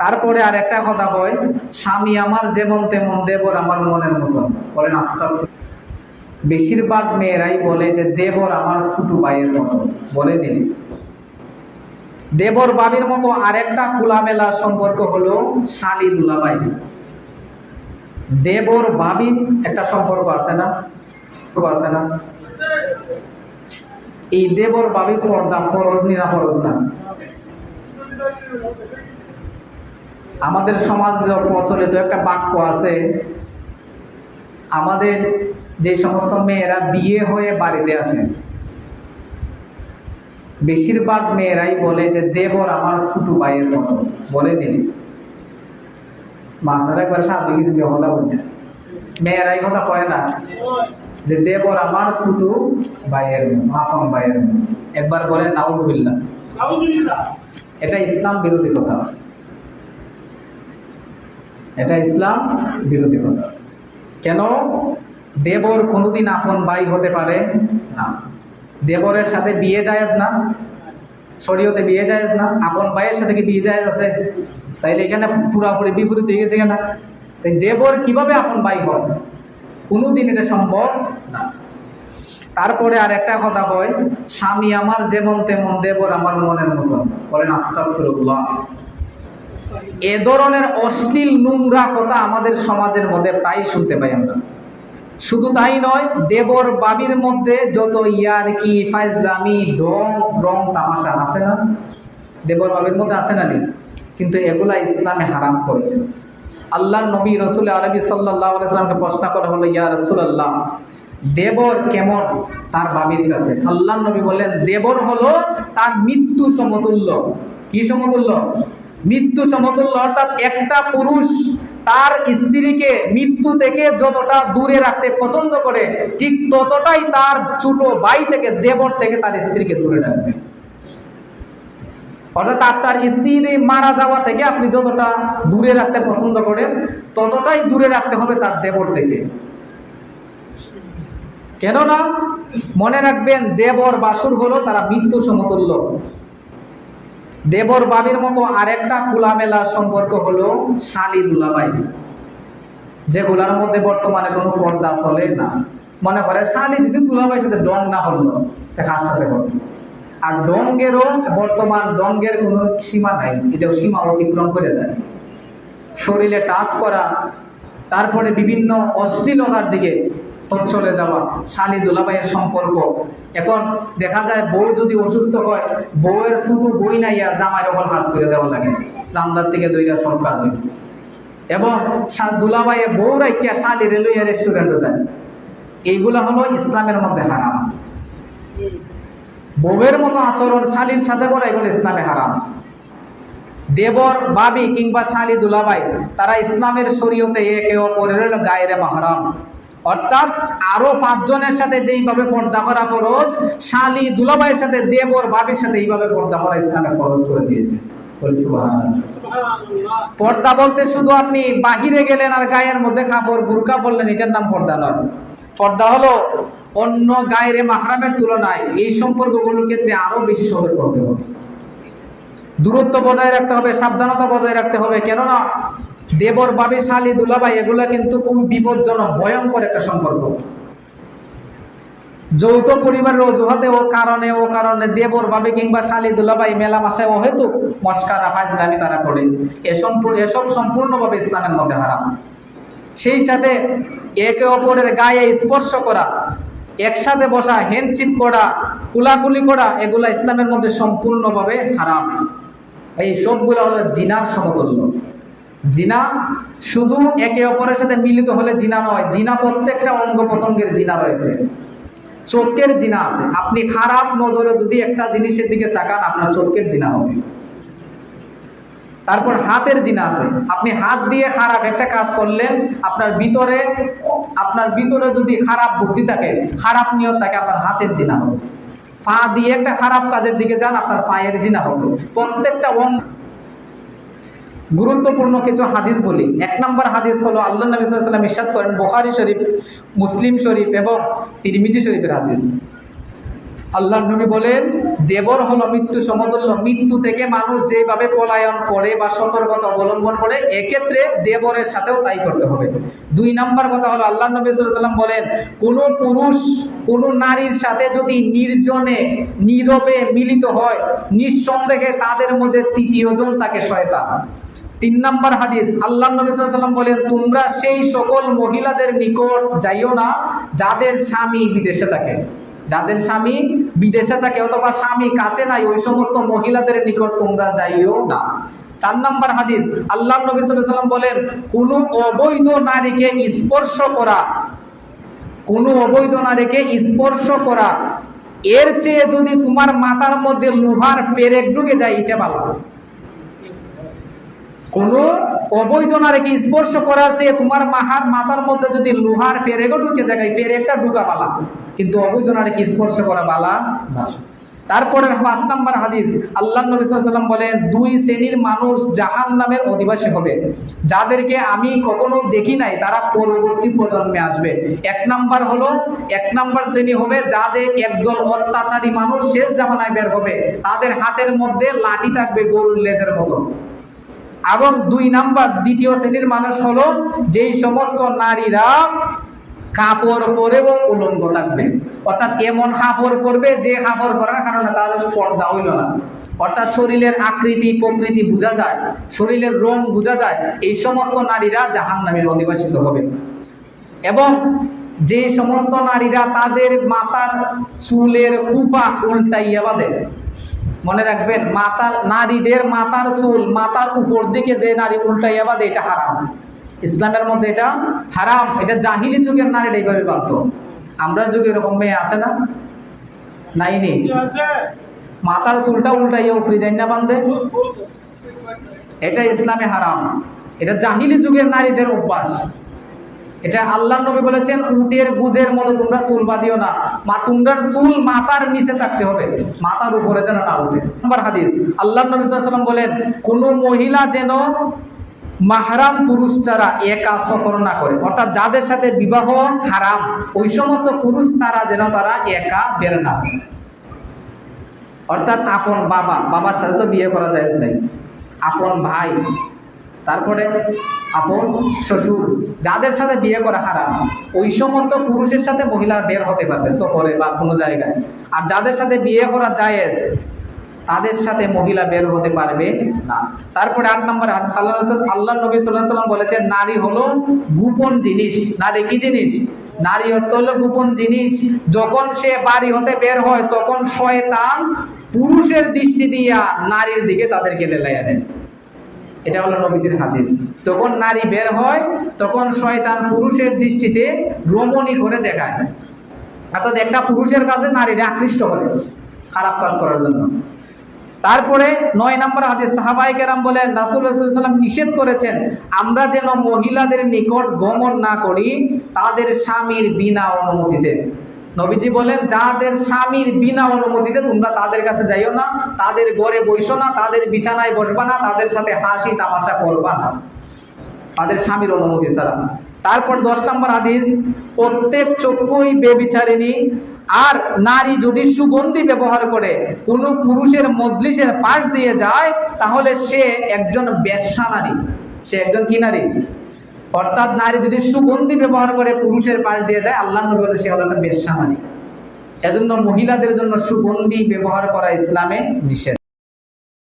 তারপরে আর একটা কথা কয়, স্বামী আমার যেমন তেমন দেবর আমার মনের মতন। বলেন আস্তাক বেশিরভাগ মেয়েরাই বলে যে, দেবর আমার ছোট ভাইয়ের মতো বলে দিন। দেবর বাবির মতো আরেকটা খোলামেলা সম্পর্ক হলো শালি দুলাভাই। দেবর বাবির একটা সম্পর্ক আছে না? আছে না? এই দেবর বাবির পর্দা ফরজ নি না ফরজ না? আমাদের সমাজ প্রচলিত একটা বাক্য আছে আমাদের যে সমস্ত মেয়েরা বিয়ে হয়ে বাড়িতে আসে বেশিরভাগ মেয়েরাই বলে যে দেবর আমার ছোট ভাইয়ের মতো। বলে দিন। আপনারা একবার সাধু কিছু কথা বলছেন মেয়েরাই কথা কয় না যে দেবর আমার ছোট ভাইয়ের মতো আপন ভাইয়ের মতো। একবার বলে নাউজবিল্লা এটা ইসলাম বিরোধী কথা। এটা ইসলাম বিরোধী কথা। কেন? দেবর কোনোদিন আপন ভাই হতে পারে না। দেবরের সাথে বিয়ে জায়েজ না। শরীয়তে বিয়ে জায়েজ না। আপন ভাইয়ের সাথে কি বিয়ে জায়েজ আছে? তাইলে এখানে পুরাপুরি বিপরীত হয়ে গেছে কেনা? তাই দেবর কীভাবে আপন ভাই হয় কোনোদিন এটা সম্ভব না। তারপরে আর একটা কথা কয়, স্বামী আমার যেমন তেমন দেবর আমার মনের মতন। বলেন, আস্তাগফিরুল্লাহ। এ ধরনের অশ্লীল নোংরা কথা আমাদের সমাজের মধ্যে প্রায় শুনতে পাই আমরা। শুধু তাই নয়, দেবর বাবির মধ্যে যত ইয়ার কি ফাইজলামি, ঢং, রং তামাশা আছে না? দেবর বাবির মধ্যে আছে না নেই কিন্তু এগুলা ইসলামে হারাম করেছে। আল্লাহ নবী রসুল আরবি সাল্লাহ আলাইসলামকে প্রশ্ন করা হলো, ইয়া রসুল আল্লাহ দেবর কেমন? তার বাবির কাছে। আল্লাহ নবী বললেন, দেবর হলো তার মৃত্যু সমতুল্য। কি সমতুল্য? মৃত্যু সমতুল্য, অর্থাৎ একটা পুরুষ তার স্ত্রীকে মৃত্যু থেকে যতটা দূরে রাখতে পছন্দ করে, ঠিক ততটাই তার ছোট ভাই থেকে দেবর থেকে তার স্ত্রীকে দূরে রাখবে। অর্থাৎ আপনার স্ত্রী মারা যাওয়া থেকে আপনি যতটা দূরে রাখতে পছন্দ করেন, ততটাই দূরে রাখতে হবে তার দেবর থেকে। কেননা মনে রাখবেন, দেবর বাসুর হলো তারা মৃত্যু সমতুল্য। দেবর বাবির মতো আরেকটা খোলামেলা সম্পর্ক হলো শালি দুলাবাই যেগুলার মধ্যে বর্তমানে কোনো পর্দা চলে না। মনে করে শালি যদি দুলাবাইয়ের সাথে ডং না হলো, তা কার সাথে করতো আর ডঙ্গেরও বর্তমান ডঙ্গের কোনো সীমা নাই, এটাও সীমা অতিক্রম করে যায়। শরীরে টাচ করা, তারপরে বিভিন্ন অশ্লীলতার দিকে চলে যাওয়া, শালি দুলাবাইয়ের সম্পর্ক। এখন দেখা যায় বউ যদি অসুস্থ হয়, বউয়ের ছোট বই নাইয়া জামাইয়ের ওপর কাজ করে দেওয়া লাগে। রান্দার থেকে দইরা সব কাজ হয়। এবং দুলাবাইয়ে বউ রাইকিয়া শালি রেলওয়ে রেস্টুরেন্টে যায়। এইগুলা হলো ইসলামের মধ্যে হারাম। বউয়ের মতো আচরণ শালির সাথে করা এগুলো ইসলামে হারাম। দেবর, বাবি কিংবা শালি দুলাবাই তারা ইসলামের শরীয়তে একে অপরের গায়ের মাহারাম। অর্থাৎ আরও পাঁচজনের সাথে যেইভাবে পর্দা করা ফরজ, শালি দুলাবাইয়ের সাথে দেবর বাবির সাথে এইভাবে পর্দা করা ইসলামে ফরজ করে দিয়েছে। পর্দা বলতে শুধু আপনি বাহিরে গেলেন আর গায়ের মধ্যে কাপড়, বুরকা পরলেন, এটার নাম পর্দা নয়। পর্দা হলো অন্য গায়ের মাহরামের তুলনায় এই সম্পর্কগুলোর ক্ষেত্রে আরও বেশি সতর্ক হতে হবে। দূরত্ব বজায় রাখতে হবে, সাবধানতা বজায় রাখতে হবে, কেননা দেবর বাবে শালী দুলাভাই, এগুলা কিন্তু খুবই বিপজ্জনক, ভয়ঙ্কর একটা সম্পর্ক। যৌথ পরিবারের অজুহাতে ও কারণে ও কারণে দেবর, বাবে কিংবা শালী, দুলাভাই মেলা মাসে অহেতু মস্কারা ফাজগামি তারা করে। এসব সম্পূর্ণভাবে ইসলামের মধ্যে হারাম। সেই সাথে একে অপরের গায়ে স্পর্শ করা, একসাথে বসা হ্যান্ডচিপ করা, কুলাকুলি করা, এগুলা ইসলামের মধ্যে সম্পূর্ণভাবে হারাম। এই সবগুলো হলো জিনার সমতুল্য। জিনা শুধু একে অপরের সাথে মিলিত হলে জিনা নয়, জিনা প্রত্যেকটা অঙ্গ প্রত্যঙ্গের জিনা রয়েছে। চোখের জিনা আছে। আপনি খারাপ নজরে যদি একটা জিনিসের দিকে চাকান, আপনার চোখের জিনা হবে। তারপর হাতের জিনা আছে। আপনি হাত দিয়ে খারাপ একটা কাজ করলেন, আপনার ভিতরে আপনার ভিতরে যদি খারাপ বুদ্ধি থাকে, খারাপ নিয়ত থাকে, আপনার হাতের জিনা হবে। পা দিয়ে একটা খারাপ কাজের দিকে যান, আপনার পায়ের জিনা হবে। প্রত্যেকটা অঙ্গ গুরুত্বপূর্ণ কিছু হাদিস বলি। এক নম্বর হাদিস হলো, আল্লাহ নবী সাল্লাম ইসাদ করেন বোখারি শরীফ, মুসলিম শরীফ এবং তিরমিজি শরীফের হাদিস। আল্লাহ নবী বলেন, দেবর হলো মৃত্যু সমতুল্য। মৃত্যু থেকে মানুষ যেভাবে পলায়ন করে বা সতর্কতা অবলম্বন করে, এক্ষেত্রে দেবরের সাথেও তাই করতে হবে। দুই নাম্বার কথা হলো আল্লাহ নবী সাল্লাম বলেন, কোন পুরুষ, কোন নারীর সাথে যদি নির্জনে, নীরবে মিলিত হয়, নিঃসন্দেহে তাদের মধ্যে তৃতীয় জন তাকে শয়তান। তিন নাম্বার হাদিস আল্লাহ নবী সাল্লাম বলেন, তোমরা সেই সকল মহিলাদের নিকট যাইও না যাদের স্বামী বিদেশে থাকে। যাদের স্বামী বিদেশে থাকে অথবা স্বামী কাছে নাই, ওই সমস্ত মহিলাদের নিকট তোমরা যাইও না। চার নাম্বার হাদিস আল্লাহ নবী সাল্লাম বলেন, কোন অবৈধ নারীকে স্পর্শ করা, কোন অবৈধ নারীকে স্পর্শ করা, এর চেয়ে যদি তোমার মাথার মধ্যে লোহার পেরেক ঢুকে যায়, এটা ভালো। কোন অবৈধ নারীকে স্পর্শ করার চেয়ে তোমার মাহার মাথার মধ্যে যদি লোহার ফেরেগও ঢুকে যায়, এই ফেরেকটা ঢুকা বালা কিন্তু অবৈধ নারীকে স্পর্শ করা বালা না। তারপরে পাঁচ নাম্বার হাদিস আল্লাহ নবী সাল্লাল্লাহু বলেন, দুই শ্রেণির মানুষ জাহান নামের অধিবাসী হবে। যাদেরকে আমি কখনো দেখি নাই, তারা পরবর্তী প্রজন্মে আসবে। এক নাম্বার হলো, এক নাম্বার শ্রেণি হবে যাদের একদল অত্যাচারী মানুষ শেষ জামানায় বের হবে। তাদের হাতের মধ্যে লাঠি থাকবে গরুর লেজের মতো। এবং দুই নাম্বার, দ্বিতীয় শ্রেণির মানুষ হলো যেই সমস্ত নারীরা কাপড় পরে এবং উলঙ্গ থাকবে। অর্থাৎ এমন কাপড় পরবে যে কাপড় পরার কারণে তাহলে পর্দা হইল না। অর্থাৎ শরীরের আকৃতি, প্রকৃতি বোঝা যায়, শরীরের রং বোঝা যায়, এই সমস্ত নারীরা জাহান্নামের অধিবাসিত হবে। এবং যে সমস্ত নারীরা তাদের মাথার চুলের খুফা উল্টাইয়া বাঁধে মনে রাখবেন মাতার নারীদের মাতার চুল মাথার উপর দিকে যে নারী উল্টাইয়া বাঁধে এটা হারাম। ইসলামের মধ্যে এটা হারাম। এটা জাহিলি যুগের নারীরা এইভাবে বাঁধতো। আমরা যুগে এরকম মেয়ে আছে না? নাই নেই? মাথার চুলটা উল্টাইয়া উপরি দেন না বান্ধে এটা ইসলামে হারাম। এটা জাহিলি যুগের নারীদের অভ্যাস। এটা আল্লাহ নবী বলেছেন, উটের গুজের মতো তোমরা চুল বাঁধিও না। মা, তোমরা চুল মাথার নিচে থাকতে হবে। মাথার উপরে যেন না উঠে। নম্বর হাদিস, আল্লাহ নবী সাল্লাল্লাহু বলেন, কোন মহিলা যেন মাহরাম পুরুষ ছাড়া একা সফর না করে, অর্থাৎ যাদের সাথে বিবাহ হারাম, ওই সমস্ত পুরুষ ছাড়া যেন তারা একা বের না। অর্থাৎ আপন বাবা, বাবার সাথে তো বিয়ে করা যায় নাই। আপন ভাই তারপরে আপন শ্বশুর, যাদের সাথে বিয়ে করা হারাম, ওই সমস্ত পুরুষের সাথে মহিলা বের হতে পারবে সফরে বা কোনো জায়গায়। আর যাদের সাথে বিয়ে করা জায়েজ, তাদের সাথে মহিলা বের হতে পারবে না। তারপরে আট নম্বর হাদিস, আল্লাহ আল্লাহ নবী আলাইহি সাল্লাম বলেছেন, নারী হলো গোপন জিনিস। নারী কি জিনিস? নারী অর্থ হলো গোপন জিনিস। যখন সে বাড়ি হতে বের হয়, তখন শয়তান পুরুষের দৃষ্টি দিয়া নারীর দিকে তাদেরকে লেলাইয়া দেয়। এটা হলো নবীজির হাদিস। তখন নারী বের হয়, তখন শয়তান পুরুষের দৃষ্টিতে রমণী করে দেখায়। অর্থাৎ একটা পুরুষের কাছে নারীরা আকৃষ্ট করে খারাপ কাজ করার জন্য। তারপরে নয় নম্বর হাদিস সাহাবাই কেরাম বলেন রাসুল্লাহাম নিষেধ করেছেন, আমরা যেন মহিলাদের নিকট গমন না করি, তাদের স্বামীর বিনা অনুমতিতে। নবীজি বলেন, যাদের স্বামীর বিনা অনুমতিতে তোমরা তাদের কাছে যাইও না, তাদের ঘরে বইসো না, তাদের বিছানায় বসবা না, তাদের সাথে হাসি তামাশা করবা না। তাদের স্বামীর অনুমতি ছাড়া। তারপর দশ নম্বর হাদিস, প্রত্যেক চক্ষুই বেবিচারিণী, আর নারী যদি সুগন্ধি ব্যবহার করে, কোনো পুরুষের মজলিসের পাশ দিয়ে যায়, তাহলে সে একজন বেশ্যা নারী সে একজন কি নারী? অর্থাৎ নারী যদি সুগন্ধি ব্যবহার করে পুরুষের পাশ দিয়ে যায় আল্লাহ নবী বলে সে হলো একটা বেশ সামানি এজন্য মহিলাদের জন্য সুগন্ধি ব্যবহার করা ইসলামে নিষেধ।